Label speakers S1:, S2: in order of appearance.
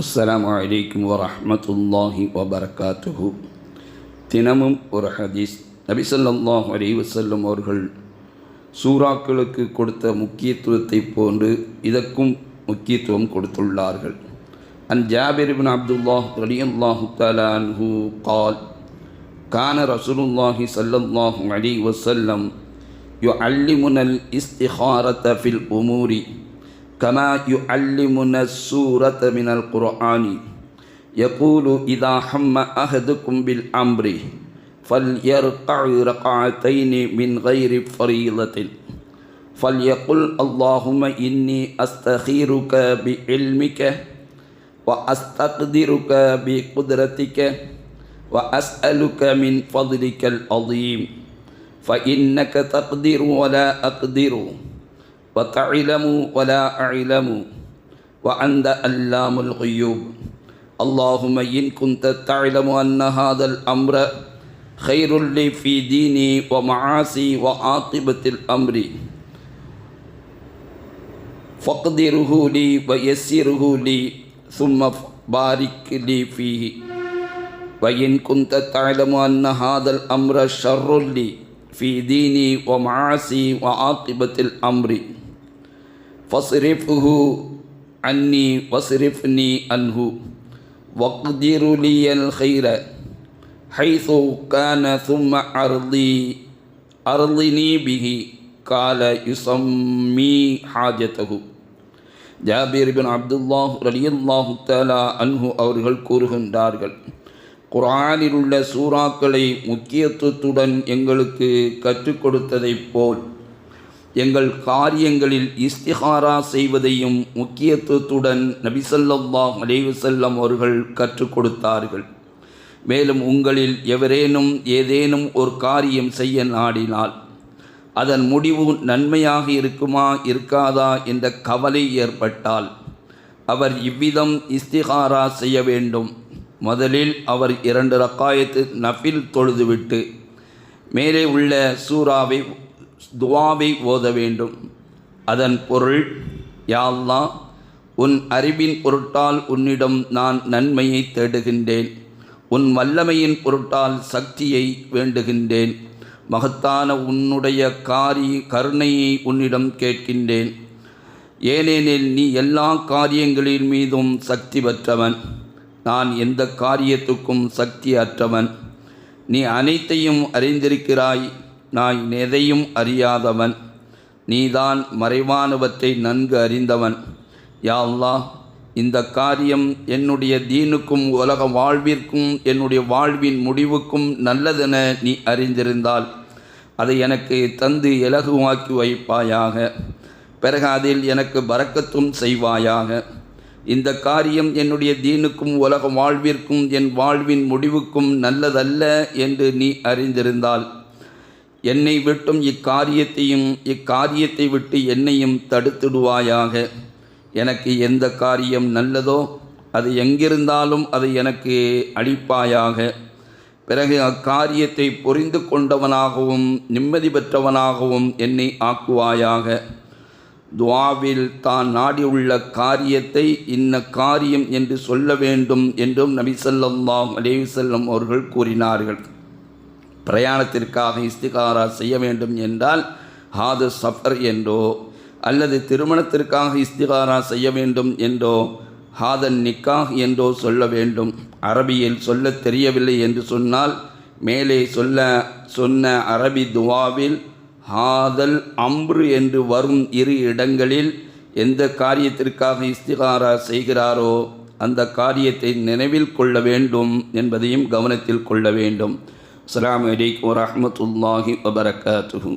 S1: அஸ்லாம் வலைக்கம் வரமத்துல்லாஹி வபர்காத்துஹு. தினமும் ஒரு ஹதீஸ். நபிசல்லாஹ் அலி வசல்லம் அவர்கள் சூறாக்களுக்கு கொடுத்த முக்கியத்துவத்தை போன்று இதற்கும் முக்கியத்துவம் கொடுத்துள்ளார்கள். அன் ஜாபிர் அப்துல்லாஹ் அப்துல்லாஹ் ரலியல்லாஹு தலான்ஹு கால் கான ரசூலுல்லாஹி சல்லல்லாஹு அலி வசல்லம் யு அல்லிமுனல் இஸ்திஹாரத் ஃபில் உமூரி. كما يعلمنا السورة من القرآن. يقول إذا حم أحدكم بالأمر فليرقع رقعتين من غير فريضة. فليقل اللهم إني أستخيرك بعلمك وأستقدرك بقدرتك وأسألك من فضلك العظيم. فإنك تقدر ولا أقدر. وتعلم ولا أعلم وأنت علام الغيوب. اللهم إن كنت تعلم أن هذا الأمر خير لي في ديني ومعاصي وعاقبة الأمر. فاقدره لي ويسره لي ثم بارك لي فيه. وإن كنت تعلم أن هذا الأمر شر لي في ديني ومعاصي وعاقبة الأمر فاصرفه عني واصرفني عنه واقدر لي الخير حيث كان ثم أرضي أرضني به قال يسمي حاجته ஜாபீர் பின் அப்துல்லாஹ் ரலியல்லாஹு தஆலா அன்ஹு அவர்கள் கூறுகின்றார்கள் குரானில் உள்ள சூறாக்களை முக்கியத்துவத்துடன் எங்களுக்கு கற்றுக் கொடுத்ததைப் போல் எங்கள் காரியங்களில் இஸ்திஹாரா செய்வதையும் முக்கியத்துவத்துடன் நபிசல்லா அலைவசல்லம் அவர்கள் கற்றுக் கொடுத்தார்கள் மேலும் உங்களில் எவரேனும் ஏதேனும் ஒரு காரியம் செய்ய நாடினால் அதன் முடிவு நன்மையாக இருக்குமா இருக்காதா என்ற கவலை ஏற்பட்டால் அவர் இவ்விதம் இஸ்திஹாரா செய்ய வேண்டும். முதலில் அவர் இரண்டு ரக்காயத்து நஃபில் தொழுதுவிட்டு மேலே உள்ள சூறாவை துவாவை ஓத வேண்டும். அதன் பொருள் யாழ்லா உன் அறிவின் பொருட்டால் உன்னிடம் நான் நன்மையை தேடுகின்றேன். உன் வல்லமையின் பொருட்டால் சக்தியை வேண்டுகின்றேன். மகத்தான உன்னுடைய காரி கருணையை உன்னிடம் கேட்கின்றேன். ஏனெனில் நீ எல்லா காரியங்களின் மீதும் சக்தி பெற்றவன். நான் எந்த காரியத்துக்கும் சக்தி அற்றவன். நீ அனைத்தையும் அறிந்திருக்கிறாய் நான் எதையும் அறியாதவன். நீதான் மறைவானவற்றை நன்கு அறிந்தவன். யாவ்லா இந்த காரியம் என்னுடைய தீனுக்கும் உலக வாழ்விற்கும் என்னுடைய வாழ்வின் முடிவுக்கும் நல்லதென நீ அறிந்திருந்தால் அதை எனக்கு தந்து இலகுவாக்கி வைப்பாயாக. பிறகு அதில் எனக்கு பறக்கத்தும் செய்வாயாக. இந்த காரியம் என்னுடைய தீனுக்கும் உலக வாழ்விற்கும் என் வாழ்வின் முடிவுக்கும் நல்லதல்ல என்று நீ அறிந்திருந்தால். என்னை விட்டும் இக்காரியத்தையும் இக்காரியத்தை விட்டு என்னையும் தடுத்துடுவாயாக. எனக்கு எந்த காரியம் நல்லதோ அது எங்கிருந்தாலும் அது எனக்கு அளிப்பாயாக. பிறகு அக்காரியத்தை புரிந்து கொண்டவனாகவும் நிம்மதி பெற்றவனாகவும் என்னை ஆக்குவாயாக. துவாவில் தான் நாடியுள்ள காரியத்தை இன்ன காரியம் என்று சொல்ல வேண்டும் என்றும் நபிசல்லாம் அலேவிசல்லம் அவர்கள் கூறினார்கள். பிரயாணத்திற்காக இஸ்திகாரா செய்ய வேண்டும் என்றால் ஹாது சஃபர் என்றோ அல்லது திருமணத்திற்காக இஸ்திகாரா செய்ய வேண்டும் என்றோ ஹாதன் நிக்காஹ் என்றோ சொல்ல வேண்டும். அரபியில் சொல்ல தெரியவில்லை என்று சொன்னால் மேலே சொல்ல சொன்ன அரபி துவாவில் ஹாதல் அம்ரு என்று வரும் இரு இடங்களில் எந்த காரியத்திற்காக இஸ்திகாரா செய்கிறாரோ அந்த காரியத்தை நினைவில் கொள்ள வேண்டும் என்பதையும் கவனத்தில் கொள்ள வேண்டும். அஸ்லாம் வலைக்கம் வரமத்துல்லாஹி வபரகாத்துஹூ.